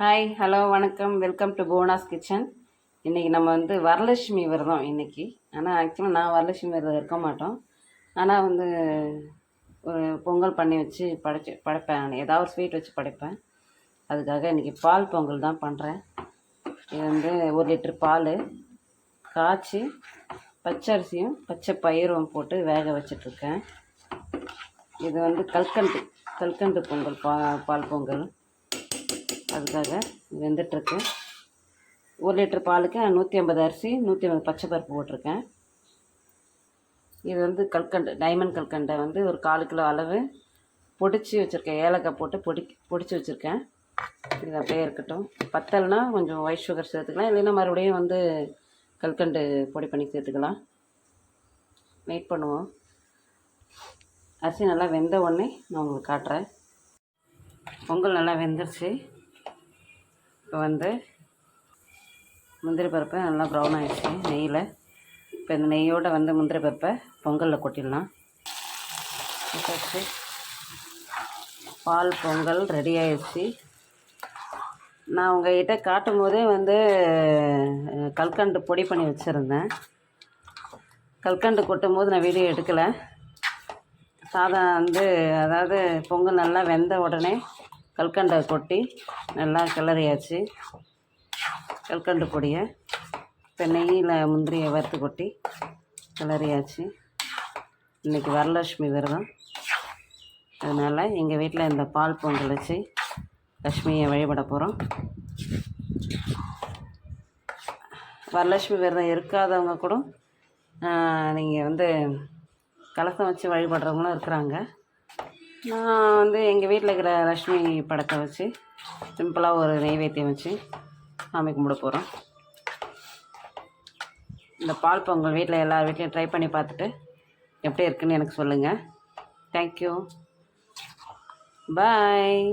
Hi hello வணக்கம். Welcome to போனாஸ் kitchen இன்றைக்கி நம்ம வந்து வரலட்சுமி விரதம் இன்றைக்கி ஆனால் ஆக்சுவலாக நான் வரலட்சுமி விரதம் இருக்க மாட்டோம். ஆனால் வந்து ஒரு பொங்கல் பண்ணி வச்சு படைச்சி படைப்பேன் நான். ஏதாவது ஸ்வீட் வச்சு படைப்பேன். அதுக்காக இன்றைக்கி பால் பொங்கல் தான் பண்ணுறேன் இது வந்து ஒரு லிட்டர் பால் காய்ச்சி பச்சரிசியும் பச்சை பயிரும் போட்டு வேக வச்சிட்ருக்கேன். இது வந்து கல்கண்டு கல்கண்டு பொங்கல் பா பால் பொங்கல். அதுக்காக வெந்துட்டுருக்கு. ஒரு லிட்டர் பாலுக்கு நான் நூற்றி ஐம்பது அரிசி நூற்றி ஐம்பது பச்சை பருப்பு போட்டிருக்கேன். இது வந்து கல்கண்டு டைமண்ட் கல்கண்டை வந்து ஒரு கால் கிலோ அளவு பொடிச்சு வச்சுருக்கேன். ஏலக்காய் போட்டு பொடி பொடிச்சு வச்சுருக்கேன். இது அப்படியே இருக்கட்டும். பத்தலைனா கொஞ்சம் ஒயிட் சுகர் சேர்த்துக்கலாம். இல்லைன்னா மறுபடியும் வந்து கல்கண்டு பொடி பண்ணி சேர்த்துக்கலாம். வெயிட் பண்ணுவோம். அரிசி நல்லா வெந்த உடனே நான் உங்களுக்கு காட்டுறேன். பொங்கல் நல்லா வெந்துருச்சு. இப்போ வந்து. முந்திரி பருப்பு நல்லா ப்ரௌன் ஆகிடுச்சு நெய்யில். இப்போ இந்த நெய்யோடு வந்து முந்திரி பருப்பை பொங்கலில் கொட்டிடலாம். கொட்டாச்சு பால் பொங்கல் ரெடி ஆயிடுச்சு. நான் உங்கள்கிட்ட காட்டும் போதே வந்து கல்கண்டு பொடி பண்ணி வச்சுருந்தேன். கல்கண்டு கொட்டும் போது நான் வீடியோ எடுக்கலை. சாதம் வந்து அதாவது பொங்கல் நல்லா வெந்த உடனே கல்கண்டை கொட்டி நல்லா கிளறியாச்சு. கல்கண்டு பொடியை இப்போ நெய்யில் முந்திரியை வறுத்து கொட்டி கிளறியாச்சு. இன்றைக்கி வரலட்சுமி விரதம். அதனால் எங்கள் வீட்டில் இந்த பால் பொங்கல் வச்சு லக்ஷ்மியை வழிபட போகிறோம் வரலட்சுமி விரதம் இருக்காதவங்க கூட நீங்கள் வந்து கலசம் வச்சு வழிபடுறவங்களும் இருக்கிறாங்க. நான் வந்து எங்கள் வீட்டில் இருக்கிற லக்ஷ்மி படத்தை வச்சு சிம்பிளாக ஒரு நெய்வேத்தியம் வச்சு சாமி கும்பிட போகிறோம் இந்த பால் பொங்கல் வீட்டில் எல்லார் வீட்லையும் ட்ரை பண்ணி பார்த்துட்டு எப்படி இருக்குன்னு எனக்கு சொல்லுங்கள் தேங்க்யூ பாய்